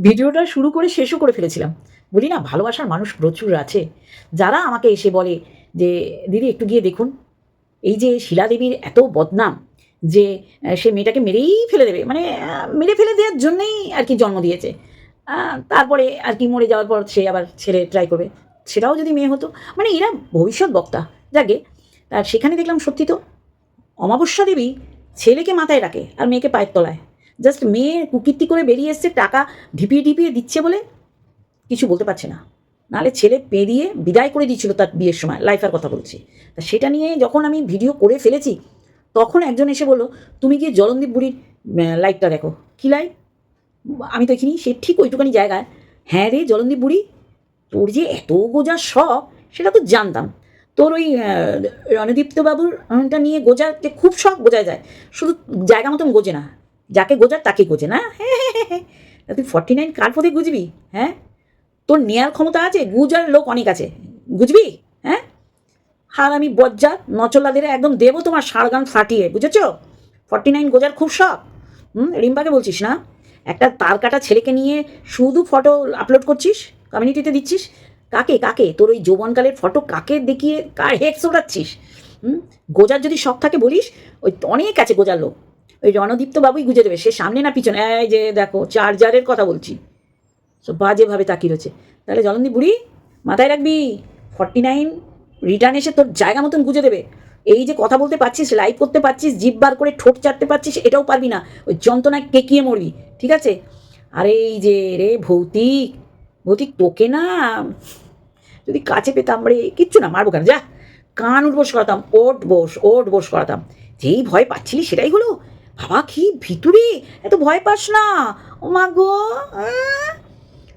ভিডিওটা শুরু করে শেষও করে ফেলেছিলাম। বলি না, ভালোবাসার মানুষ প্রচুর আছে। যারা আমাকে এসে বলে যে, দিদি, একটু গিয়ে দেখুন। এই যে শিলাদেবীর এত বদনাম যে সে মেয়েটাকে মেরেই ফেলে দেবে। মানে মেরে ফেলে দেওয়ার জন্যেই আর কি জন্ম দিয়েছে। তারপরে আর কি মরে যাওয়ার পর সে আবার ছেলে ট্রাই করবে। সেটাও যদি মেয়ে হতো। মানে এরা ভবিষ্যৎ বক্তা। যাকে আর সেখানে দেখলাম সত্যি তো, অমাবস্যা দেবী ছেলেকে মাথায় রাখে আর মেয়েকে পায়ের তলায়। জাস্ট মেয়ে কুকীর্তি করে বেরিয়ে এসছে টাকা ঢিপিয়ে ঢিপিয়ে দিচ্ছে বলে কিছু বলতে পারছে না। নাহলে ছেলে পেরিয়ে বিদায় করে দিয়েছিল তার বিয়ের সময় লাইফের কথা বলছি। তা সেটা নিয়ে যখন আমি ভিডিও করে ফেলেছি তখন একজন এসে বলল তুমি গিয়ে জলন্দীপ বুড়ির লাইটটা দেখো। কী লাইট আমি তো দেখিনি সে ঠিক ওইটুখানি জায়গায়। হ্যাঁ রে জলন্দীপ বুড়ি তোর যে এত গোজা শখ সেটা তো জানতাম। তোর ওই আহ, রণদীপ্ত বাবুর টা নিয়ে গোজাতে খুব শখ গোজায় যায়। শুধু জায়গা মতন গোজে না যাকে গোজার তাকে গোজে না? হ্যাঁ তুই ফর্টি নাইন কার পথে গুজবি হ্যাঁ? তোর নেয়ার ক্ষমতা আছে, গুজার লোক অনেক আছে। গুজবি হ্যাঁ? হার আমি বজ্জার নচলাদের একদম দেবো তোমার সারগান ফাটিয়ে, বুঝেছ? ফর্টি নাইন গোজার খুব শখ। হুম, রিম্পাকে বলছিস না? একটা তার কাটা ছেলেকে নিয়ে শুধু ফটো আপলোড করছিস? কমিউনিটিতে দিচ্ছিস? কাকে কাকে? তোর ওই যৌবনকালের ফটো কাকে দেখিয়ে, কার হেক্স ওড়াচ্ছিস? হুম? গোজার যদি শখ থাকে বলিস, ওই অনেক আছে গোজার লোক। ওই রণদীপ্ত বাবুই গুজে দেবে। সে সামনে না পিছনে? এই যে দেখো, চার্জারের কথা বলছি। সব বাজেভাবে তাকিয়ে রয়েছে। তাহলে জলন্দি বুড়ি, মাথায় রাখবি। ফর্টি নাইন, রিটার্ন এসে তোর জায়গা মতন গুজে দেবে। এই যে কথা বলতে পারছিস, লাইভ করতে পারছিস জিভ বার করে ঠোঁট চাটতে পারছিস, এটাও পারবি না। ওই যন্ত্রণায় কেকিয়ে মরবি, ঠিক আছে? আরে এই যে রে ভৌতিক ভৌতিক তোকে না, যদি কাছে পেতাম রে, কিচ্ছু না, মারবো কেন? যা, কান উঠবোস করাতাম, ওট বস ওট বস করাতাম। যেই ভয় পাচ্ছিলি সেটাই হলো। বাবা কি ভিতুরে? এত ভয় পাস না। ও মা গো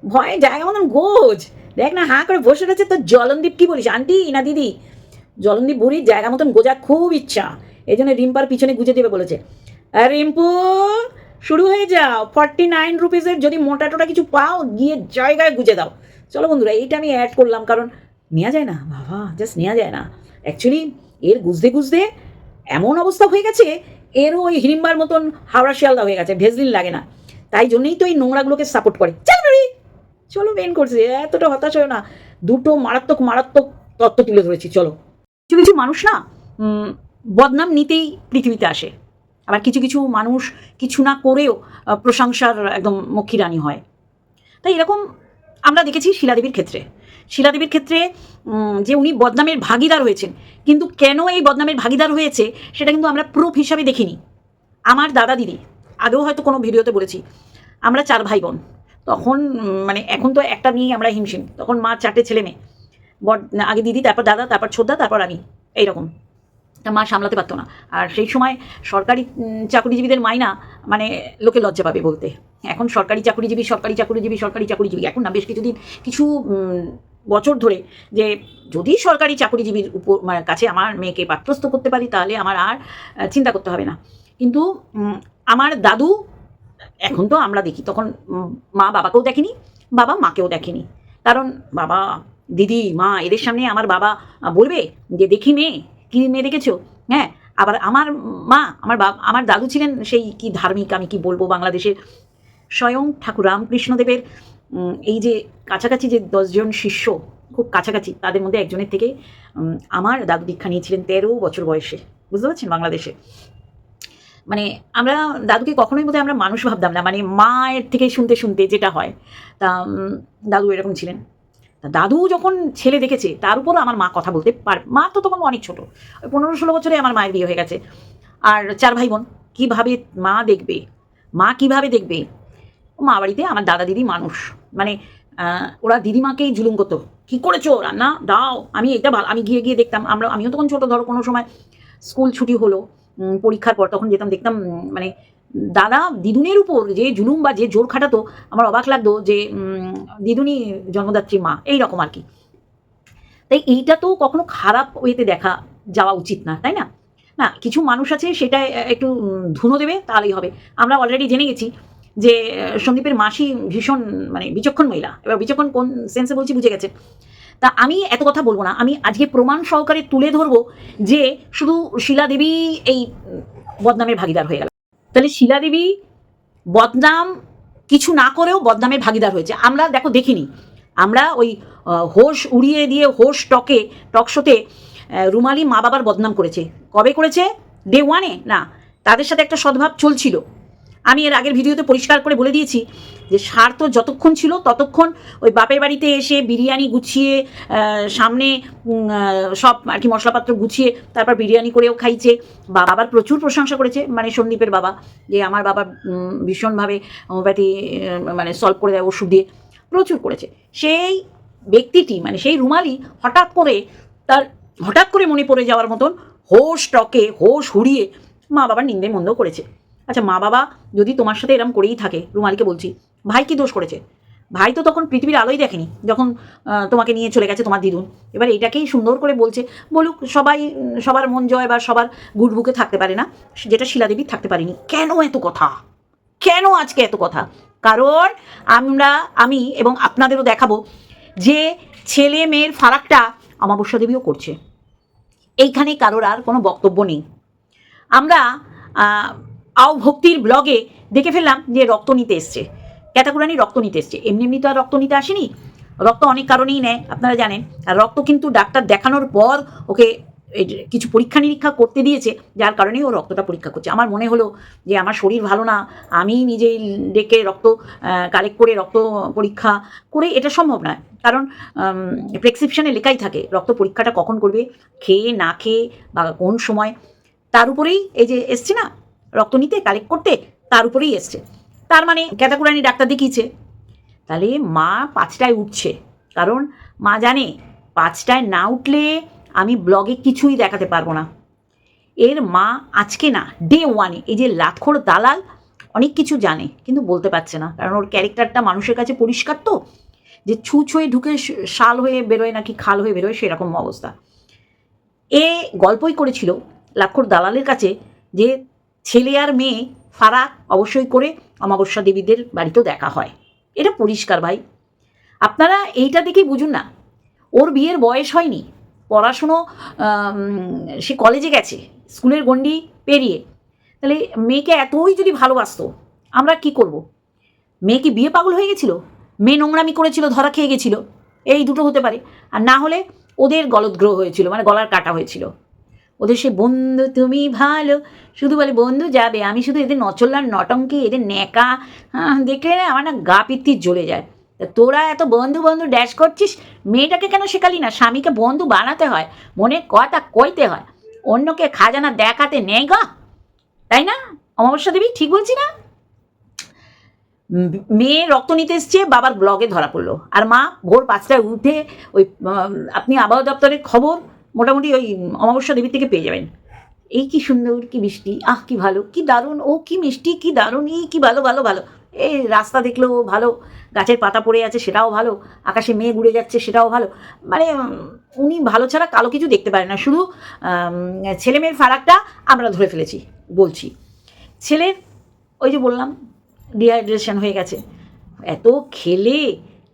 ভয় জায়গা মতন গোজ। দেখ না, হাঁ করে বসে রয়েছে তো জলনদীপ, কি বলিস? আন্টি না দিদি? জলনদীপ বুড়ির জায়গা মতন গোজা খুব ইচ্ছা। এই জন্য রিম্পার পিছনে গুজে দেবে বলেছে। রিম্পু, শুরু হয়ে যাও। ফর্টি নাইন রুপিসের যদি মোটা টোটা কিছু পাও, গিয়ে জায়গায় গুজে দাও। চলো বন্ধুরা, এইটা আমি অ্যাড করলাম, কারণ নেওয়া যায় না। বাবা জাস্ট নেওয়া যায় না। অ্যাকচুয়ালি এর গুজতে গুজতে এমন অবস্থা হয়ে গেছে এরও ওই হিড়িম্বার মতন হাওড়া শিয়ালদা হয়ে গেছে, ভেজলিন লাগে না। তাই জন্যই তো এই নোংরাগুলোকে সাপোর্ট করে। চল মেন করছে এতটা হতাশ হয় না। দুটো মারাত্মক মারাত্মক তত্ত্ব তুলে ধরেছি, চলো। কিছু কিছু মানুষ না বদনাম নিতেই পৃথিবীতে আসে। আবার কিছু কিছু মানুষ কিছু না করেও প্রশংসার একদম মক্ষী রানী হয়। তাই এরকম আমরা দেখেছি শিলাদেবীর ক্ষেত্রে। শিলাদেবীর ক্ষেত্রে যে উনি বদনামের ভাগিদার হয়েছেন। কিন্তু কেন এই বদনামের ভাগিদার হয়েছে, সেটা কিন্তু আমরা প্রুফ হিসাবে দেখিনি। আমার দাদা দিদি, আগেও হয়তো কোনো ভিডিওতে বলেছি, আমরা চার ভাই বোন তখন মানে এখন তো একটা নিয়েই আমরা হিমশিম। তখন মা চারটে ছেলে মেয়ে। বড আগে দিদি, তারপর দাদা, তারপর ছোদ্দা তারপর আমি। এইরকম। তা মা সামলাতে পারতো না। আর সেই সময় সরকারি চাকরিজীবীদের মাইনা মানে লোকে লজ্জা পাবে বলতে। এখন সরকারি চাকরিজীবী সরকারি চাকরিজীবী সরকারি চাকরিজীবী। এখন না, বেশ কিছুদিন কিছু বছর ধরে যে যদি সরকারি চাকরিজীবীর উপর মানে কাছে আমার মেয়েকে পাত্রস্থ করতে পারি, তাহলে আমার আর চিন্তা করতে হবে না। কিন্তু আমার দাদু, এখন তো আমরা দেখি, তখন মা বাবাকেও দেখেনি, বাবা মাকেও দেখেনি। কারণ বাবা, দিদি, মা, এদের সামনে আমার বাবা বলবে যে, দেখি মেয়ে, কী মেয়ে দেখেছ? হ্যাঁ আবার আমার মা, আমার বাবা, আমার দাদু ছিলেন সেই কি ধার্মিক, আমি কি বলব বাংলাদেশের, স্বয়ং ঠাকুর রামকৃষ্ণদেবের এই যে কাছাকাছি যে দশজন শিষ্য, খুব কাছাকাছি, তাদের মধ্যে একজনের থেকে আমার দাদু দীক্ষা নিয়েছিলেন তেরো বছর বয়সে। বুঝতে পারছেন? বাংলাদেশে। মানে আমরা দাদুকে কখনোই বোধহয় আমরা মানুষ ভাবতাম না। মানে মায়ের থেকে শুনতে শুনতে যেটা হয়, তা দাদু এরকম ছিলেন। তা দাদু যখন ছেলে দেখেছে, তার উপরও আমার মা কথা বলতে পার, মা তো তখন অনেক ছোটো। পনেরো ষোলো বছরে আমার মায়ের বিয়ে হয়ে গেছে। আর চার ভাই বোন, কীভাবে মা দেখবে? মা কীভাবে দেখবে? মা বাড়িতে আমার দাদা দিদি মানুষ। মানে ওরা দিদিমাকেই জুলুম করতো। কী করেছ? রান্না? দাও। আমি এটা ভালো, আমি গিয়ে গিয়ে দেখতাম। আমরা, আমিও তখন ছোটো, ধরো, কোনো সময় স্কুল ছুটি হলো পরীক্ষার পর তখন যেতাম, দেখতাম মানে দাদা দিদুনের উপর যে জুলুম বা যে জোর খাটাতো, আমার অবাক লাগতো যে দিদুনি জন্মদাত্রী মা, এই রকম আর কি। তাই এইটা তো কখনো খারাপ ওয়েতে দেখা, যাওয়া উচিত না, তাই না? না, কিছু মানুষ আছে সেটা একটু ধুনো দেবে, তাহলেই হবে। আমরা অলরেডি জেনে গেছি যে সন্দীপের মাসি ভীষণ মানে বিচক্ষণ মহিলা, এবার বিচক্ষণ কোন সেন্সে বলছি বুঝে গেছে। তা আমি এত কথা বলব না, আমি আজকে প্রমাণ সহকারে তুলে ধরবো যে শুধু শিলাদেবী এই বদনামের ভাগিদার হয়ে গেল। তাহলে শিলাদেবী বদনাম কিছু না করেও বদনামের ভাগিদার হয়েছে। আমরা দেখো দেখিনি, আমরা ওই হোশ উড়িয়ে দিয়ে হোশ টকে, টক শোতে রুমালি মা বাবার বদনাম করেছে। কবে করেছে? ডে ওয়ানে না, তাদের সাথে একটা সদ্ভাব চলছিল। আমি এর আগের ভিডিওতে পরিষ্কার করে বলে দিয়েছি যে স্বার্থ যতক্ষণ ছিল ততক্ষণ ওই বাপের বাড়িতে এসে বিরিয়ানি গুছিয়ে সামনে সব আর কি মশলাপত্র গুছিয়ে তারপর বিরিয়ানি করেও খাইছে। বাবার প্রচুর প্রশংসা করেছে মানে সন্দীপের বাবা যে আমার বাবা ভীষণভাবে হোমিওপ্যাথি মানে সলভ করে দেয় ওষুধ দিয়ে। প্রচুর করেছে। সেই ব্যক্তিটি মানে সেই রুমালি হঠাৎ করে তার, হঠাৎ করে মনে পড়ে যাওয়ার মতন হোশ টকে, হোশ হুড়িয়ে মা বাবার নিন্দে মন্দ করেছে। আচ্ছা মা বাবা যদি তোমার সাথে এরম করেই থাকে, রুমালিকে বলছি, ভাই কি দোষ করেছে? ভাই তো তখন পৃথিবীর আলোই দেখেনি, যখন তোমাকে নিয়ে চলে গেছে তোমার দিদুন। এবার এটাকেই সুন্দর করে বলছে, বলুক সবাই সবার মন জয় বা সবার গুড বুকে থাকতে পারে না, যেটা শিলাদেবী থাকতে পারেনি। কেন এত কথা? কেন আজকে এত কথা? কারণ আমরা, আমি এবং আপনাদেরও দেখাবো যে ছেলে মেয়ের ফারাকটা অমাবস্যা দেবীও করছে। এইখানে কারোর আর কোনো বক্তব্য নেই। আমরা আও ভক্তির ব্লগে দেখে ফেললাম যে রক্ত নিতে এসছে। ক্যাটাকুরানি রক্ত নিতে এসছে। এমনি এমনি তো আর রক্ত নিতে আসেনি। রক্ত অনেক কারণেই নেয়, আপনারা জানেন। আর রক্ত কিন্তু ডাক্তার দেখানোর পর ওকে কিছু পরীক্ষা নিরীক্ষা করতে দিয়েছে, যার কারণেই ও রক্তটা পরীক্ষা করছে। আমার মনে হলো যে আমার শরীর ভালো না, আমি নিজেই ডেকে রক্ত কালেক্ট করে রক্ত পরীক্ষা করে এটা সম্ভব নয়। কারণ প্রেসক্রিপশানে লেখাই থাকে রক্ত পরীক্ষাটা কখন করবে, খেয়ে না খেয়ে বা কোন সময়। তার উপরেই এই যে এসছে না রক্ত নিতে কালেক্ট করতে তার উপরেই এসছে। তার মানে ক্যাটাকুরানি ডাক্তার দেখিয়েছে। তাহলে মা পাঁচটায় উঠছে। কারণ মা জানে পাঁচটায় না উঠলে আমি ব্লগে কিছুই দেখাতে পারব না। এর মা আজকে না ডে ওয়ানে এই যে লাতখোর দালাল অনেক কিছু জানে, কিন্তু বলতে পারছে না। কারণ ওর ক্যারেক্টারটা মানুষের কাছে পরিষ্কার তো। যে ছুঁচ হয়ে ঢুকে শাল হয়ে বেরোয় নাকি খাল হয়ে বেরোয় সেরকম অবস্থা। এ গল্পই করেছিল লাক্ষর দালালের কাছে যে ছেলে আর মেয়ে ফারাক অবশ্যই করে অমাবস্যা দেবীদের বাড়িতেও দেখা হয়। এটা পরিষ্কার ভাই। আপনারা এইটা দেখেই বুঝুন না, ওর বিয়ের বয়স হয়নি, পড়াশুনো সে কলেজে গেছে স্কুলের গণ্ডি পেরিয়ে। তাহলে মেয়েকে এতই যদি ভালোবাসতো, আমরা কি করব? মেয়ে কি বিয়ে পাগল হয়ে গেছিল? মেয়ে নোংরামি করেছিল, ধরা খেয়ে গেছিল, এই দুটো হতে পারে। আর না হলে ওদের গলদগ্রহ হয়েছিল মানে গলার কাটা হয়েছিল। ওদের সে বন্ধু তুমি ভালো। শুধু বলে, বন্ধু যাবে। আমি শুধু এদের নচল্লার নটঙ্কি এদের ন্যাকা দেখলে না আমার না গা পিত্তি জ্বলে যায়। তা তোরা এত বন্ধু বন্ধু ড্যাশ করছিস, মেয়েটাকে কেন শেখালি না? স্বামীকে বন্ধু বানাতে হয়, মনে কথা কইতে হয়। অন্যকে খাজানা দেখাতে নেই গা। তাই না? অমাবস্যা দেবী, ঠিক বলছি না? মেয়ে রক্ত নিতে এসছে, বাবার ব্লগে ধরা পড়ল। আর মা ভোর পাঁচটায় উঠে ওই আপনি আবহাওয়া দপ্তরের খবর মোটামুটি ওই অমাবস্যা দেবীর থেকে পেয়ে যাবেন। এই কি সুন্দর কি মিষ্টি আহ কি ভালো কি দারুণ ও কি মিষ্টি কি দারুণ এই কি ভালো ভালো ভালো। এই রাস্তা দেখলেও ভালো গাছের পাতা পড়ে আছে সেটাও ভালো আকাশে মেঘ উড়ে যাচ্ছে সেটাও ভালো। মানে উনি ভালো ছাড়া কালো কিছু দেখতে পারেন না। শুধু আম, ছেলে মেয়ের ফারাকটা আমরা ধরে ফেলেছি বলছি। ছেলের ওই যে বললাম ডিহাইড্রেশন হয়ে গেছে। এত খেলে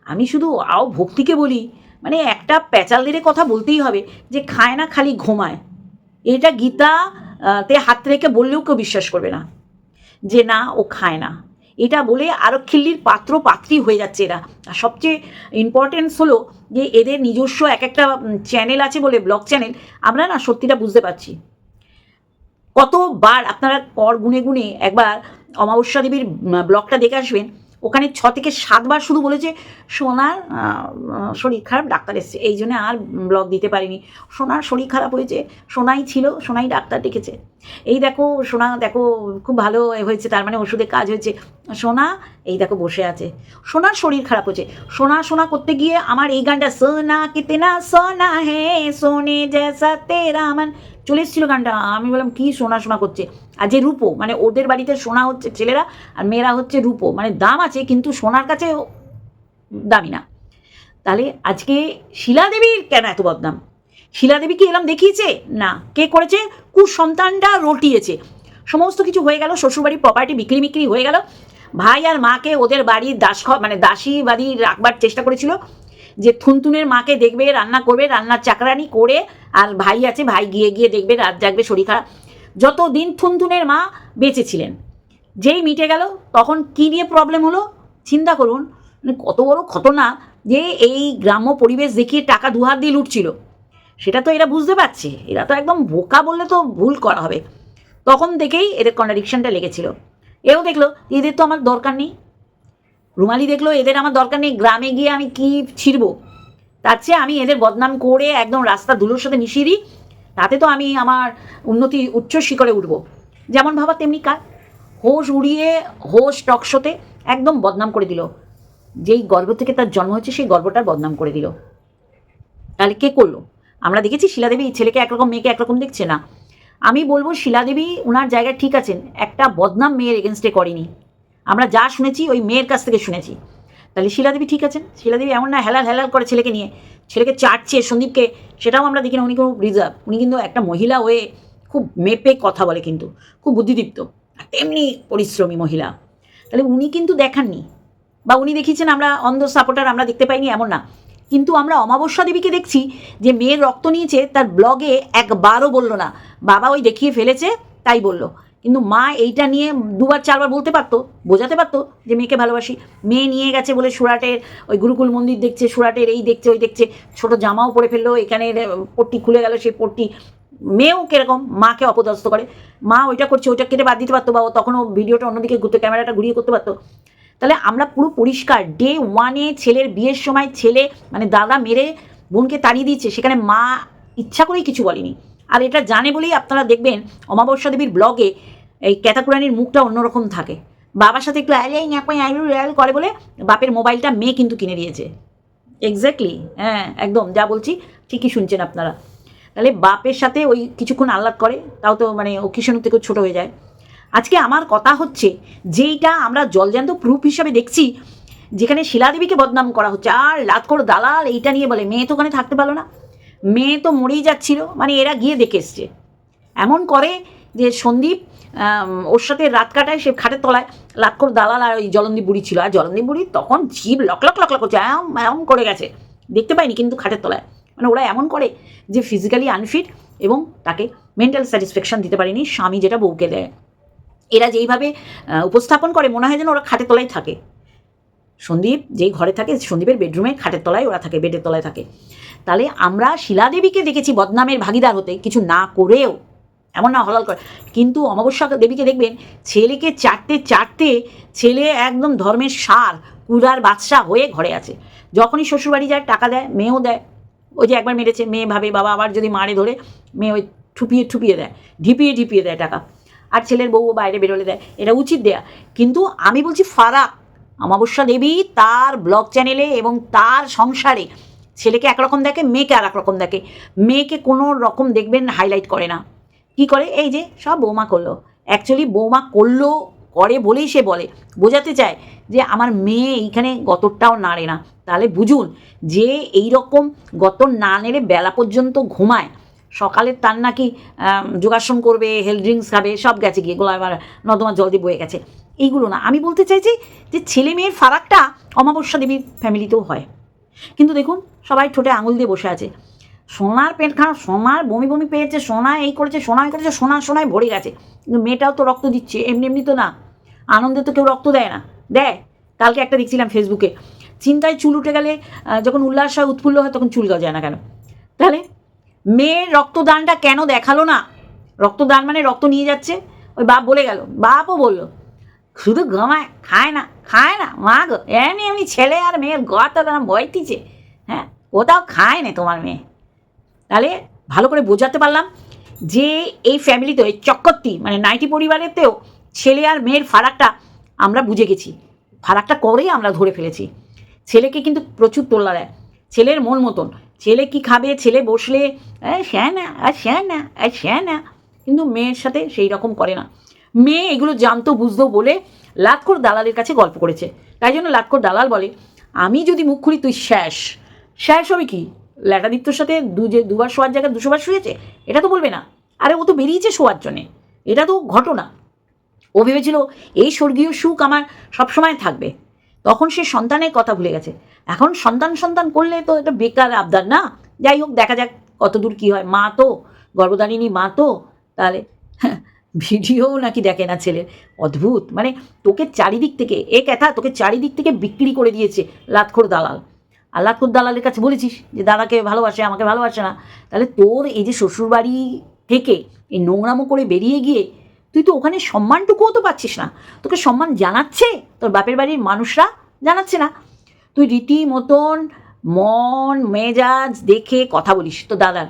আমি শুধু আও ভক্তিকে বলি মানে একটা প্যাচালদের কথা বলতেই হবে যে খায় না, খালি ঘুমায়। এটা গীতা তে হাত রেখে বললেও কেউ বিশ্বাস করবে না। যে না, ও খায় না। এটা বলে আরও খিল্লির পাত্র পাত্রী হয়ে যাচ্ছে এরা। আর সবচেয়ে ইম্পর্টেন্স হলো যে এদের নিজস্ব এক একটা চ্যানেল আছে বলে ব্লগ চ্যানেল আমরা না সত্যিটা বুঝতে পারছি। কতবার আপনারা কর গুনে গুনে একবার অমাবস্যা দেবীর ব্লগটা দেখে আসবেন ওখানে ছ থেকে সাতবার শুধু বলেছে, সোনার শরীর খারাপ, ডাক্তার এসছে। এই জন্য আর ব্লগ দিতে পারিনি। সোনার শরীর খারাপ হয়েছে, সোনাই ছিল, সোনাই ডাক্তার ডেকেছে। এই দেখো, সোনা দেখো, খুব ভালো হয়েছে, তার মানে ওষুধে কাজ হয়েছে। সোনা, এই দেখো বসে আছে। সোনার শরীর খারাপ হয়েছে। সোনা সোনা করতে গিয়ে আমার এই গানটা, সোনা, কিতেনা সোনা হে, সোনে তেরা মান। চলে এসেছিল গানটা। আমি বললাম, কি সোনা সোনা করছে? আর যে রূপো মানে ওদের বাড়িতে সোনা হচ্ছে ছেলেরা আর মেয়েরা হচ্ছে রূপো। মানে দাম আছে, কিন্তু সোনার কাছে দামি না। তাহলে আজকে শিলাদেবীর কেন এত বদনাম? শিলাদেবী কি এলাম দেখিয়েছে? না। কে করেছে? কুসন্তানটা রটিয়েছে। সমস্ত কিছু হয়ে গেল, শ্বশুরবাড়ির প্রপার্টি বিক্রি বিক্রি হয়ে গেল। ভাই আর মাকে ওদের বাড়ির দাস মানে দাসী বাড়ি রাখবার চেষ্টা করেছিল। যে থুনথুনের মাকে দেখবে, রান্না করবে, রান্নার চাকরানি করে, আর ভাই আছে, ভাই গিয়ে গিয়ে দেখবে, রাত জাগবে, শরীর খারাপ। যতদিন থুনথুনের মা বেঁচে ছিলেন, যেই মিটে গেল, তখন কি নিয়ে প্রবলেম হলো? চিন্তা করুন। মানে কত বড় ঘটনা যে এই গ্রাম্য পরিবেশ দেখিয়ে টাকা দুহাত দিয়ে লুটছিল। সেটা তো এরা বুঝতে পারছে। এরা তো একদম বোকা বললে তো ভুল করা হবে। তখন থেকেই এদের কন্ট্রাডিকশনটা লেগেছিল। এও দেখল, এদের তো আমার দরকার নেই। রুমালি দেখল, এদের আমার দরকার নেই, গ্রামে গিয়ে আমি কি ছিড়ব? তার চেয়ে আমি এদের বদনাম করে একদম রাস্তা ধুলোর সাথে মিশিয়ে দিই, তাতে তো আমি আমার উন্নতি উচ্চ শিখরে উঠব। যেমন ভাবা তেমনি কাজ। হোশ উড়িয়ে, হোশ টকশোতে একদম বদনাম করে দিল। যেই গর্ব থেকে তার জন্ম হয়েছে, সেই গর্বটার বদনাম করে দিল। তাহলে কে করল? আমরা দেখেছি শিলাদেবী ছেলেকে একরকম, মেয়েকে একরকম দেখছে না। আমি বলব, শিলাদেবী ওনার জায়গায় ঠিক আছেন, একটা বদনাম মেয়ের এগেনস্টে করেনি। আমরা যা শুনেছি ওই মেয়ের কাছ থেকে শুনেছি। তাহলে শিলাদেবী ঠিক আছেন? শিলাদেবী এমন না হেলাল হেলাল করে ছেলেকে নিয়ে, ছেলেকে চাটছে, সন্দীপকে, সেটাও আমরা দেখি না, উনি কোনো রিজার্ভ, উনি কিন্তু একটা মহিলা হয়ে খুব মেপে কথা বলে কিন্তু, খুব বুদ্ধিদীপ্ত তেমনি পরিশ্রমী মহিলা। তাহলে উনি কিন্তু দেখাননি, বা উনি দেখিয়েছেন আমরা অন্ধ সাপোর্টার আমরা দেখতে পাইনি এমন না। কিন্তু আমরা অমাবস্যা দেবীকে দেখছি যে মেয়ের রক্ত নিয়েছে, তার ব্লগে একবারও বলল না। বাবা ওই দেখিয়ে ফেলেছে, তাই বলল। কিন্তু মা এইটা নিয়ে দুবার, চারবার বলতে পারতো, বোঝাতে পারতো যে মেয়েকে ভালোবাসি। মেয়ে নিয়ে গেছে বলে সুরাটের, ওই গুরুকুল মন্দির দেখছে, সুরাটের এই দেখছে, ওই দেখছে, ছোট জামাও পরে ফেলল, এখানে পট্টি খুলে গেল সেই পট্টি। মেয়েও কীরকম, মাকে অপদস্থ করে। মা ওইটা করছে, ওইটা কেটে বাদ দিতে পারতো, বা তখনও ভিডিওটা অন্যদিকে ঘুরতে ক্যামেরাটা ঘুরিয়ে করতে পারতো। তাহলে আমরা পুরো পরিষ্কার ডে ওয়ানে ছেলের বিয়ের সময় ছেলে মানে দাদা মেরে বোনকে তাড়িয়ে দিচ্ছে সেখানে মা ইচ্ছা করেই কিছু বলেনি। আর এটা জানে বলেই আপনারা দেখবেন অমাবস্যা দেবীর ব্লগে এই ক্যাতাকুরানির মুখটা অন্যরকম থাকে। বাবার সাথে একটু অ্যাল ন্যাপাই আইলু অ্যাল করে বলে বাপের মোবাইলটা মেয়ে কিন্তু কিনে দিয়েছে। এক্স্যাক্টলি হ্যাঁ একদম, যা বলছি ঠিকই শুনছেন আপনারা। তাহলে বাপের সাথে ওই কিছুক্ষণ আহ্লাদ করে, তাও তো মানে ও কিষাণু থেকেও ছোটো হয়ে যায়। আজকে আমার কথা হচ্ছে যেইটা আমরা জলজান্ত প্রুফ হিসাবে দেখছি, যেখানে শিলাদেবীকে বদনাম করা হচ্ছে। আর লাতকর দালাল এইটা নিয়ে বলে, মেয়ে তো ওখানে থাকতে পারল না। মেয়ে তো মরেই যাচ্ছিল মানে এরা গিয়ে দেখে এসছে। এমন করে যে সন্দীপ ওর সাথে রাত কাটায়, সে খাটের তলায়। লাক্ষর দালাল আর ওই জলন্দী বুড়ি ছিল। আর জলন্দী বুড়ি তখন জিভ লক লক লক লক করছে এমন এমন করে গেছে। দেখতে পাইনি কিন্তু খাটের তলায়। মানে ওরা এমন করে যে ফিজিক্যালি আনফিট এবং তাকে মেন্টাল স্যাটিসফ্যাকশন দিতে পারেনি স্বামী যেটা বউকে দেয়। এরা যেইভাবে উপস্থাপন করে, মনে হয় যেন ওরা খাটের তলায় থাকে। সন্দীপ যেই ঘরে থাকে, সন্দীপের বেডরুমে খাটের তলায় ওরা থাকে বেডের তলায় থাকে। তাহলে আমরা শিলাদেবীকে দেখেছি বদনামের ভাগিদার হতে, কিছু না করেও। এমন না, হলাল করে। কিন্তু অমাবস্যা দেবীকে দেখবেন, ছেলেকে চাটতে চাটতে ছেলে একদম ধর্মের সার, কুড়ার বাদশা হয়ে ঘরে আছে। যখনই শ্বশুরবাড়ি যায়, টাকা দেয়, মেয়েও দেয়। ওই যে একবার মেরেছে, মেয়ে ভাবে, বাবা আবার যদি মারে ধরে, মেয়ে ওই ঠুপিয়ে ঠুপিয়ে দেয়, ঢিপিয়ে ঢিপিয়ে দেয় টাকা। আর ছেলের বউ বাইরে বেরোলে দেয়, এটা উচিত দেয়া। কিন্তু আমি বলছি ফারাক, অমাবস্যা দেবী তার ব্লগ চ্যানেলে এবং তার সংসারে ছেলেকে একরকম দেখে, মেয়েকে আর রকম দেখে। মেয়েকে কোনো রকম দেখবেন হাইলাইট করে না। কি করে? এই যে সব বৌমা করল। অ্যাকচুয়ালি বৌমা করল, করে বলেই সে বলে। বোঝাতে চায় যে আমার মেয়ে এইখানে গতরটাও নাড়ে না। তাহলে বুঝুন, যে এই রকম গতর না নেড়ে বেলা পর্যন্ত ঘুমায়, সকালে তার নাকি যোগাসন করবে হেলথ ড্রিঙ্কস খাবে, সব গেছে গিয়ে এগুলো আবার নর্দমা জল দিয়ে বয়ে গেছে। এইগুলো না। আমি বলতে চাইছি যে ছেলে মেয়ের ফারাকটা অমাবস্যা দেবীর ফ্যামিলিতেও হয়। কিন্তু দেখুন, সবাই ঠোঁটে আঙুল দিয়ে বসে আছে। সোনার পেট খারাপ, সোনার বমি বমি পেয়েছে, সোনা এই করেছে, সোনা এই করেছে, সোনা, সোনায় ভরে গেছে। কিন্তু মেয়েটাও তো রক্ত দিচ্ছে, এমনি এমনি তো না। আনন্দে তো কেউ রক্ত দেয় না। দেয়, কালকে একটা দেখছিলাম ফেসবুকে। চিন্তায় চুল উঠে গেলে যখন উল্লাস হয়, উৎফুল্ল হয়, তখন চুল গজায় না কেন? তাহলে মেয়ের রক্তদানটা কেন দেখাল না? রক্তদান মানে রক্ত নিয়ে যাচ্ছে? ওই বাপ বলে গেল, বাপও বলল, শুধু গমায়, খায় না খায় না, মা গো, এমনি এমনি ছেলে আর মেয়ের গত বইতিছে হ্যাঁ কোথাও খায় না তোমার মেয়ে। তাহলে ভালো করে বোঝাতে পারলাম যে এই ফ্যামিলিতে এই চক্করটি মানে নাইটি পরিবারেতেও ছেলে আর মেয়ের ফারাকটা আমরা বুঝে গেছি। ফারাকটা করেই আমরা ধরে ফেলেছি। ছেলেকে কিন্তু প্রচুর তোল্লা দেয়। ছেলের মন মতন। ছেলে কি খাবে? ছেলে বসলে শ্যাঁ না আর শ্যাঁ না আর শ্যাঁ না কিন্তু মেয়ের সাথে সেই রকম করে না। মেয়ে এগুলো জানতো, বুঝতো বলে লাটকর দালালের কাছে গল্প করেছে। তাই জন্য লাটকর দালাল বলে, আমি যদি মুখ খুলি তুই শ্যাস। শ্যাস হবে কি? ল্যাটাদিত্যর সাথে দু যে দুবার শোয়ার জায়গায় দুশোবার শুয়েছে, এটা তো বলবে না। আরে, ও তো বেরিয়েছে শোয়ার জন্যে। এটা তো ঘটনা। ও ভেবেছিল, এই স্বর্গীয় সুখ আমার সবসময় থাকবে। তখন সে সন্তানের কথা ভুলে গেছে। এখন সন্তান সন্তান করলে তো এটা বেকার আবদার না? যাই হোক, দেখা যাক কত দূর কী হয়। মা তো, গর্ভধারিণী মা তো, তাহলে ভিডিও নাকি দেখে না ছেলের অদ্ভুত। মানে তোকে চারিদিক থেকে, এ কথা, তোকে চারিদিক থেকে বিক্রি করে দিয়েছে লাতখোর দালাল। আর লাতখোর দালালের কাছে বলেছিস যে, দাদাকে ভালোবাসে, আমাকে ভালোবাসে না। তাহলে তোর এই যে শ্বশুরবাড়ি থেকে এই নোংরামো করে বেরিয়ে গিয়ে তুই তো ওখানে সম্মানটুকুও তো পাচ্ছিস না। তোকে সম্মান জানাচ্ছে? তোর বাপের বাড়ির মানুষরা জানাচ্ছে না। তুই রীতি মতন মন, মেজাজ দেখে কথা বলিস তোর দাদার।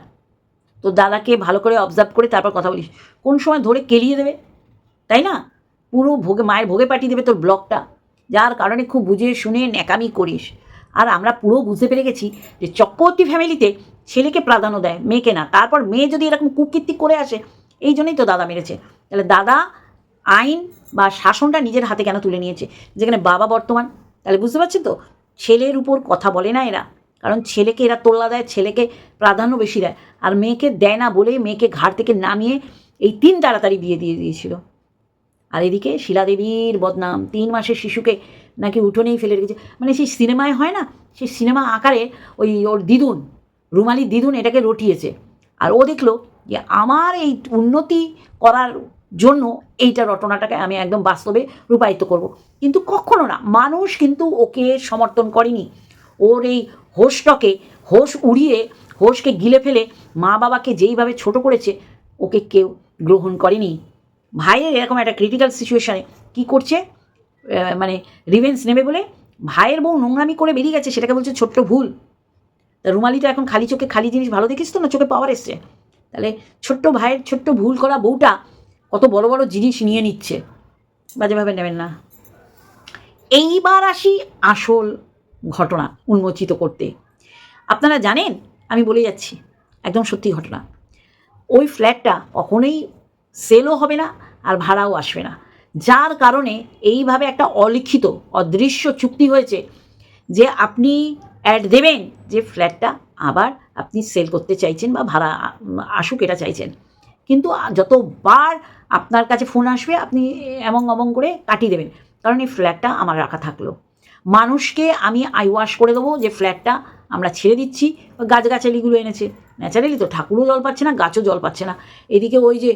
তোর দাদাকে ভালো করে অবজার্ভ করে তারপর কথা বলিস। কোন সময় ধরে কেলিয়ে দেবে? তাই না? পুরো ভোগে, মায়ের ভোগে পাঠিয়ে দেবে তোর ব্লগটা যার কারণে খুব বুঝে শুনে ন্যাকামি করিস। আর আমরা পুরো বুঝতে পেরে গেছি যে চক্রবর্তী ফ্যামিলিতে ছেলেকে প্রাধান্য দেয়, মেয়েকে না। তারপর মেয়ে যদি এরকম কুকীর্তি করে আসে, এই জন্যই তো দাদা মেরেছে। তাহলে দাদা আইন বা শাসনটা নিজের হাতে কেন তুলে নিয়েছে? যেখানে বাবা বর্তমান, তাহলে বুঝতে পারছেন তো? ছেলের উপর কথা বলে না এরা। কারণ ছেলেকে এরা তোল্লা দেয়, ছেলেকে প্রাধান্য বেশি দেয়। আর মেয়েকে দেয় না বলে মেয়েকে ঘাট থেকে নামিয়ে এই তিন তাড়াতাড়ি বিয়ে দিয়ে দিয়েছিল। আর এদিকে শিলাদেবীর বদনাম, তিন মাসের শিশুকে নাকি উঠোনেই ফেলে রেখেছে। মানে সেই সিনেমায় হয় না, সেই সিনেমা আকারে ওই ওর দিদুন রুমালি দিদুন এটাকে রটিয়েছে। আর ও দেখল যে আমার এই উন্নতি করার জন্য এইটা রটনাটাকে আমি একদম বাস্তবে রূপায়িত করব। কিন্তু কখনো না, মানুষ কিন্তু ওকে সমর্থন করেনি। ওর এই হোশটাকে, হোশ উড়িয়ে, হোশকে গিলে ফেলে মা বাবাকে যেইভাবে ছোট করেছে, ওকে কেউ গ্রহণ করেনি। ভাইয়ের এরকম একটা ক্রিটিক্যাল সিচুয়েশানে কী করছে? মানে রিভেন্স নেবে বলে ভাইয়ের বউ নোংরামি করে বেরিয়ে গেছে, সেটাকে বলছে ছোট্ট ভুল। তা রুমালি তো এখন খালি চোখে খালি জিনিস ভালো দেখিস তো না চোখে পাওয়ার এসছে? তাহলে ছোট্ট ভাইয়ের ছোট্ট ভুল করা বউটা কত বড় বড় জিনিস নিয়ে নিচ্ছে। বাজেভাবে নেবেন না। এইবার আসি আসল ঘটনা উন্মোচিত করতে। আপনারা জানেন, আমি বলে যাচ্ছি, একদম সত্যি ঘটনা। ওই ফ্ল্যাটটা কখনোই সেলও হবে না আর ভাড়াও আসবে না। যার কারণে এইভাবে একটা অলিখিত, অদৃশ্য চুক্তি হয়েছে যে আপনি অ্যাড দেবেন যে ফ্ল্যাটটা আবার আপনি সেল করতে চাইছেন বা ভাড়া আসুক এটা চাইছেন। কিন্তু যতবার আপনার কাছে ফোন আসবে, আপনি এমন অমন করে কাটিয়ে দেবেন। কারণ এই ফ্ল্যাটটা আমার রাখা থাকল। মানুষকে আমি আই ওয়াশ করে দেবো যে ফ্ল্যাটটা আমরা ছেড়ে দিচ্ছি। ওই গাছগাছালিগুলো এনেছে। ন্যাচারালি তো ঠাকুরও জল পাচ্ছে না, গাছও জল পাচ্ছে না। এদিকে ওই যে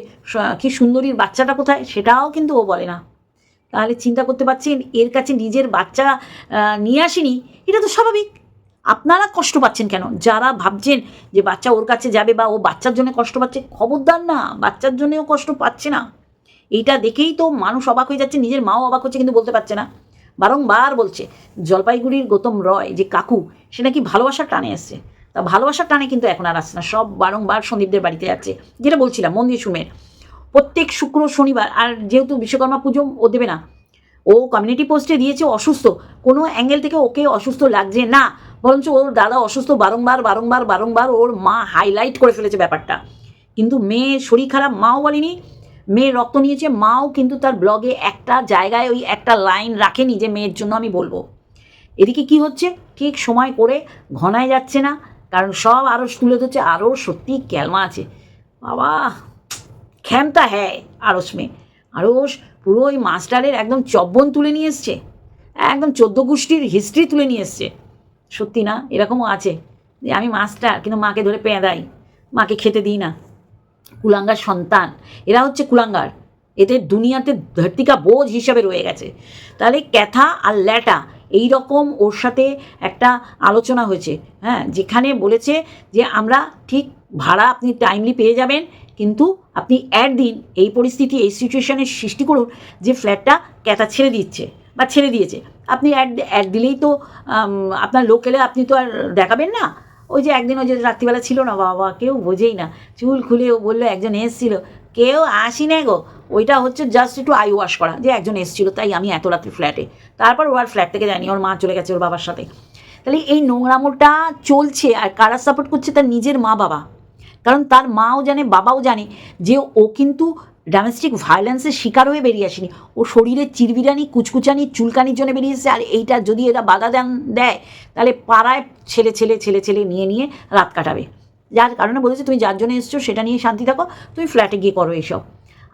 কি সুন্দরীর বাচ্চাটা কোথায় সেটাও কিন্তু ও বলে না। তাহলে চিন্তা করতে পারছেন, এর কাছে নিজের বাচ্চা নিয়ে আসেনি, এটা তো স্বাভাবিক। আপনারা কষ্ট পাচ্ছেন কেন? যারা ভাবছেন যে বাচ্চা ওর কাছে যাবে বা ও বাচ্চার জন্য কষ্ট পাচ্ছে, খবরদার না, বাচ্চার জন্যেও কষ্ট পাচ্ছে না। এইটা দেখেই তো মানুষ অবাক হয়ে যাচ্ছে, নিজের মাও অবাক হচ্ছে কিন্তু বলতে পারছে না। বারংবার বলছে, জলপাইগুড়ির গৌতম রয় যে কাকু, সে নাকি ভালোবাসার টানে আসছে। তা ভালোবাসার টানে কিন্তু এখন আর আসছে না, সব বারংবার সন্দীপদের বাড়িতে যাচ্ছে। যেটা বলছিলাম মন্দির সুমের প্রত্যেক শুক্র, শনিবার, আর যেহেতু বিশ্বকর্মা পুজো ও দেবে না, ও কমিউনিটি পোস্টে দিয়েছে অসুস্থ, কোনো অ্যাঙ্গেল থেকে ওকে অসুস্থ লাগছে না, বরঞ্চ ওর দাদা অসুস্থ বারংবার বারংবার বারংবার ওর মা হাইলাইট করে ফেলেছে ব্যাপারটা। কিন্তু মেয়ে শরীর খারাপ, মাও বলেনি মেয়ে রক্ত নিয়েছে, মাও কিন্তু তার ব্লগে একটা জায়গায় ওই একটা লাইন রাখেনি যে মেয়ের জন্য আমি বলব। এদিকে কি হচ্ছে? ঠিক সময় করে ঘনায় যাচ্ছে না, কারণ সব আরও তুলে ধরছে আরও সত্যি ক্যালমা আছে। বাবা খ্যামতা হ্যাঁ আরস মেয়ে। আরস পুরো ওই মাস্টারের একদম চব্বন তুলে নিয়ে এসছে। একদম চোদ্দ গোষ্ঠীর হিস্ট্রি তুলে নিয়ে এসছে। সত্যি না? এরকমও আছে যে আমি মাস্টার, কিন্তু মাকে ধরে পেঁদাই মাকে খেতে দিই না। কুলাঙ্গার সন্তান। এরা হচ্ছে কুলাঙ্গার। এদের দুনিয়াতে ধর্তিকা বোঝ হিসাবে রয়ে গেছে। তাহলে ক্যাথা আর ল্যাটা এই রকম ওর সাথে একটা আলোচনা হয়েছে। হ্যাঁ যেখানে বলেছে যে আমরা ঠিক ভাড়া আপনি টাইমলি পেয়ে যাবেন, কিন্তু আপনি অ্যাড দিন এই পরিস্থিতি, এই সিচুয়েশনের সৃষ্টি করুন যে ফ্ল্যাটটা ক্যাথা ছেড়ে দিচ্ছে বা ছেড়ে দিয়েছে। আপনি অ্যাড অ্যাড দিলেই তো আপনার লোক এলে আপনি তো আর দেখাবেন না। ওই যে একদিন ওই যে রাত্রিবেলা ছিল না, বাবা, কেউ বোঝেই না। চুল খুলে ও বলল, একজন এসেছিল। কেউ আসি না গো। ওইটা হচ্ছে জাস্ট একটু আই ওয়াশ করা, যে একজন এসেছিল, তাই আমি এত রাত্রি ফ্ল্যাটে তারপর ও আর ফ্ল্যাট থেকে যায়নি, ওর মা চলে গেছে ওর বাবার সাথে। তাহলে এই নোংরামোটা চলছে আর কারা সাপোর্ট করছে? তার নিজের মা বাবা কারণ তার মাও জানে, বাবাও জানে যে ও কিন্তু ডোমেস্টিক ভায়োলেন্সের শিকার হয়ে বেরিয়ে আসেনি। ও শরীরের চিরবিরানি, কুচকুচানি, চুলকানির জন্য বেরিয়ে এসেছে। আর এইটা যদি এরা বাধা দেন, দেয়, তাহলে পাড়ায় ছেলে ছেলে ছেলে ছেলে নিয়ে নিয়ে রাত কাটাবে। যার কারণে বলেছে, তুমি যার জন্য এসছো, সেটা নিয়ে শান্তি থাকো, তুমি ফ্ল্যাটে গিয়ে করো এইসব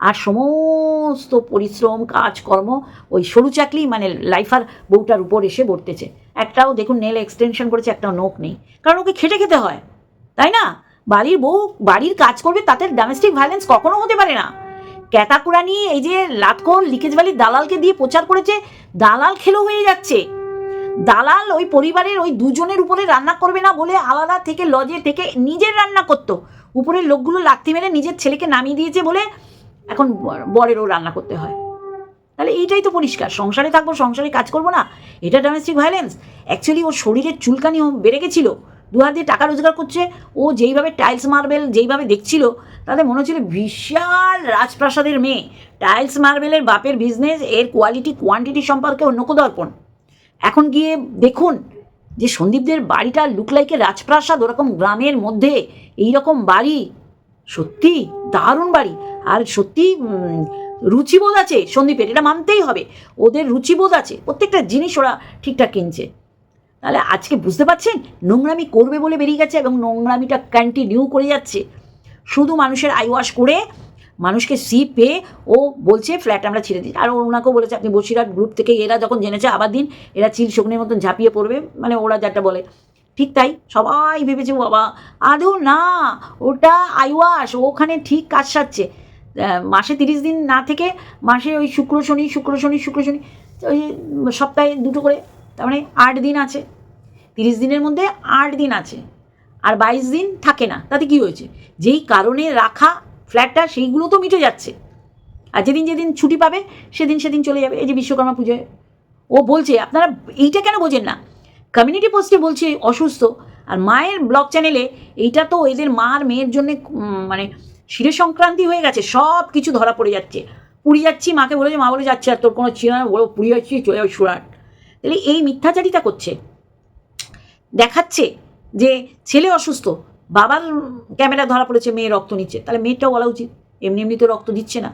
আর সমস্ত পরিশ্রম, কাজকর্ম, ওই সরু চাকলি মানে লাইফার বউটার উপর এসে বর্তেছে। একটাও দেখুন নেল এক্সটেনশন করেছে একটা নোক নেই। কারণ ওকে খেটে খেতে হয়, তাই না? বাড়ির বউ, বাড়ির কাজ করবে, তাতে ডোমেস্টিক ভায়োলেন্স কখনো হতে পারে না। ক্যাতাকুরানি এই যে লাটকন, লিকেজ ভ্যালির দালালকে দিয়ে প্রচার করেছে, দালাল খেলো হয়ে যাচ্ছে। দালাল ওই পরিবারের ওই দুজনের উপরে রান্না করবে না বলে আলাদা থেকে লজে থেকে নিজের রান্না করতো। উপরের লোকগুলো লাগতে মেরে নিজের ছেলেকে নামিয়ে দিয়েছে বলে এখন বরেরও রান্না করতে হয়। তাহলে এইটাই তো পরিষ্কার, সংসারে থাকব, সংসারে কাজ করব না, এটা ডোমেস্টিক ভায়োলেন্স অ্যাকচুয়ালি ওর শরীরের চুলকানিও বেড়ে গেছিল। দু হাত দিয়ে টাকা রোজগার করছে, ও যেইভাবে টাইলস মার্বেল যেইভাবে দেখছিল, তাতে মনে হচ্ছিল বিশাল রাজপ্রাসাদের মেয়ে। টাইলস মার্বেলের বাপের বিজনেস এর কোয়ালিটি কোয়ান্টিটি সম্পর্কে অন্য দর্পণ। এখন গিয়ে দেখুন যে সন্দীপদের বাড়িটা লুক লাইকে রাজপ্রাসাদ, ওরকম গ্রামের মধ্যে এই রকম বাড়ি। সত্যি দারুণ বাড়ি। আর সত্যি রুচিবোধ আছে সন্দীপের, এটা মানতেই হবে। ওদের রুচিবোধ আছে, প্রত্যেকটা জিনিস ওরা ঠিকঠাক কিনছে। তাহলে আজকে বুঝতে পারছেন? নোংরামি করবে বলে বেরিয়ে গেছে এবং নোংরামিটা কন্টিনিউ করে যাচ্ছে। শুধু মানুষের আই ওয়াশ করে মানুষকে সি পেয়ে ও বলছে ফ্ল্যাট আমরা ছেড়ে দিই। আর ওনাকেও বলেছে, আপনি বসিরহাট গ্রুপ থেকে এরা যখন জেনেছে আবার দিন, এরা চিল শকুনের মতন ঝাঁপিয়ে পড়বে। মানে ওরা যেটা বলে। ঠিক তাই সবাই ভেবেছে "ও বাবা, আদৌ না, ওটা আইওয়াস ওখানে ঠিক কাজ সারছে। মাসে তিরিশ দিন না থেকে মাসে ওই শুক্র, শনি শুক্র শনি শুক্র, শনি, ওই সপ্তাহে দুটো করে তার মানে আট দিন আছে, তিরিশ দিনের মধ্যে আট দিন আছে, আর বাইশ দিন থাকে না। তাতে কি হয়েছে? যেই কারণে রাখা ফ্ল্যাটটা সেইগুলো তো মিটে যাচ্ছে। আর যেদিন যেদিন ছুটি পাবে, সেদিন সেদিন চলে যাবে। এই যে বিশ্বকর্মা পুজোয় ও বলছে, আপনারা এইটা কেন বোঝেন না? কমিউনিটি পোস্টে বলছে, অসুস্থ। আর মায়ের ব্লগ চ্যানেলে এইটা তো এদের মার মেয়ের জন্যে মানে শিরে সংক্রান্তি হয়ে গেছে, সব কিছু ধরা পড়ে যাচ্ছে। পুরী যাচ্ছি, মাকে বলেছে, মা বলে যাচ্ছে, আর তোর কোনো ছিল না বলো, পুরী যাচ্ছি, চলে যাবে সুরাট তাহলে এই মিথ্যাচারিতা করছে। দেখাচ্ছে যে ছেলে অসুস্থ, বাবার ক্যামেরা ধরা পড়েছে মেয়ে রক্ত নিচ্ছে তাহলে মেয়েটাও বলা উচিত, এমনি এমনি তো রক্ত দিচ্ছে না।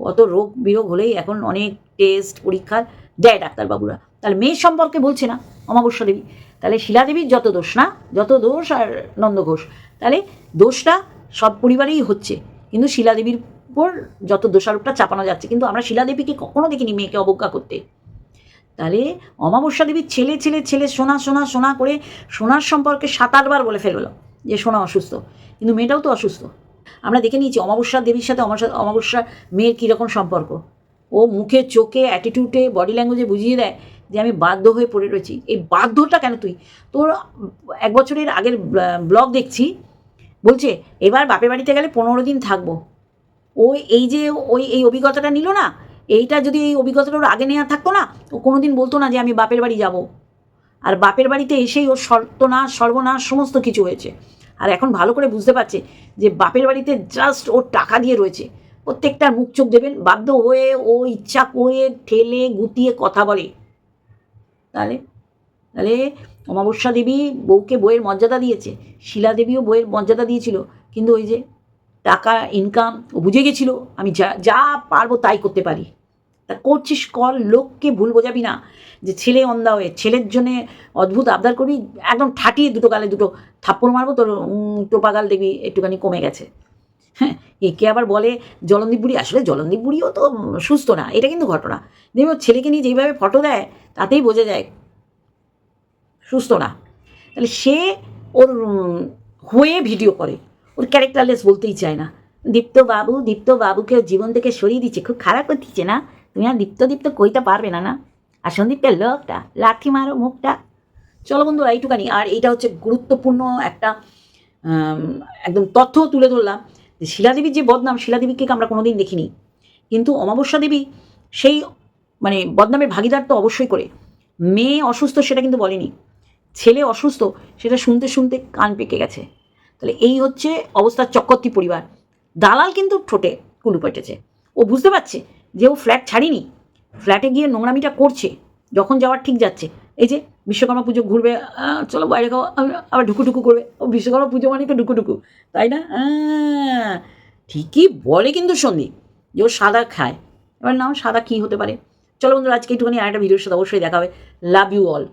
কত রোগ বিরোগ হলেই এখন অনেক টেস্ট পরীক্ষা দেয় ডাক্তারবাবুরা। তাহলে মেয়ের সম্পর্কে বলছে না অমাবস্যা দেবী। তাহলে শিলাদেবীর যত দোষ না, যত দোষ আর নন্দ ঘোষ, তাহলে দোষটা সব পরিবারেই হচ্ছে। কিন্তু শিলাদেবীর উপর যত দোষারোপটা চাপানো যাচ্ছে, কিন্তু আমরা শিলাদেবীকে কখনো দেখিনি মেয়েকে অবজ্ঞা করতে। তাহলে অমাবস্যা দেবীর ছেলে ছেলে ছেলে, সোনা সোনা সোনা করে সোনার সম্পর্কে সাত আটবার বলে ফেলল যে সোনা অসুস্থ। কিন্তু মেয়েটাও তো অসুস্থ। আমরা দেখে নিয়েছি অমাবস্যা দেবীর সাথে অমাবস্যা মেয়ের কীরকম সম্পর্ক। ও মুখে, চোখে অ্যাটিটিউডে বডি ল্যাঙ্গুয়েজে বুঝিয়ে দেয় যে আমি বাধ্য হয়ে পড়ে রয়েছি। এই বাধ্যটা কেন তুই? তোর এক বছরের আগের ব্লগ দেখছি। বলছে, এবার বাপের বাড়িতে গেলে পনেরো দিন থাকব। ও এই যে ওই, এই অভিজ্ঞতাটা নিল না এইটা যদি এই অভিজ্ঞতাটা ওর আগে নেওয়া থাকতো না, ও কোনো দিন বলতো না যে আমি বাপের বাড়ি যাব। আর বাপের বাড়িতে এসেই ওর সর্বনাশ সর্বনাশ সমস্ত কিছু হয়েছে। আর এখন ভালো করে বুঝতে পারছে যে বাপের বাড়িতে জাস্ট ওর টাকা দিয়ে রয়েছে। প্রত্যেকটার মুখ চোখ দেবেন, বাধ্য হয়ে ও ইচ্ছা করে ঠেলে গুতিয়ে কথা বলে। তাহলে তাহলে অমাবস্যা দেবী বউকে বইয়ের মর্যাদা দিয়েছে, শিলা দেবীও বইয়ের মর্যাদা দিয়েছিল, কিন্তু ওই যে টাকা ইনকাম ও বুঝে গেছিল, আমি যা যা পারব তাই করতে পারি। তা করছিস কর লোককে ভুল বোঝাবি না। যে ছেলে অন্ধা হয়ে ছেলের জন্যে অদ্ভুত আবদার করবি একদম ঠাটিয়ে দুটো গালে দুটো থাপ্পড় মারবো তোর উম, টোপা গাল দেখবি একটুখানি কমে গেছে। হ্যাঁ একে আবার বলে জলন্দীপ বুড়ি আসলে জলন্দীপ বুড়িও তো সুস্থ না এটা কিন্তু ঘটনা। দেখবি ওর ছেলেকে নিয়ে যেইভাবে ফটো দেয় তাতেই বোঝা যায় সুস্থ না। তাহলে সে ওর হয়ে ভিডিও করে। ওর ক্যারেক্টারলেস বলতেই চায় না। দীপ্ত বাবু দীপ্ত বাবুকে জীবন থেকে সরিয়ে দিচ্ছে খুব খারাপ করতেছে না? তুমি আর দীপ্ত দীপ্ত কইতে পারবে না না? আর সন্দীপের লোকটা লাথি মারো, মুখটা। চলো বন্ধুরা, এইটুকানি। আর এইটা হচ্ছে গুরুত্বপূর্ণ একটা একদম তথ্য তুলে ধরলাম। যে শিলাদেবীর যে বদনাম, শিলাদেবীকে আমরা কোনোদিন দেখিনি? কিন্তু অমাবস্যা দেবী সেই মানে বদনামের ভাগিদার তো অবশ্যই করে। মেয়ে অসুস্থ সেটা কিন্তু বলেনি। ছেলে অসুস্থ সেটা শুনতে শুনতে কান পেকে গেছে। তাহলে এই হচ্ছে অবস্থার চক্রবর্তী পরিবার। দালাল কিন্তু ঠোঁটে কুলু পেটেছে ও বুঝতে পারছে যে ও ফ্ল্যাট ছাড়িনি ফ্ল্যাটে গিয়ে নোংরামিটা করছে, যখন যাওয়ার ঠিক যাচ্ছে। এই যে বিশ্বকর্মা পুজো ঘুরবে চলো বাইরে খাওয়া আবার ঢুকুঢুকু করবে। ও বিশ্বকর্মা পুজো মানে তো ঢুকুঢুকু, তাই না? ঠিকই বলে কিন্তু সন্দীপ যে ও সাদা খায়। এবার নাও সাদা কী হতে পারে? চলো বন্ধুরা, আজকে একটুখানি আর একটা ভিডিওর সাথে অবশ্যই দেখা হবে। Love you all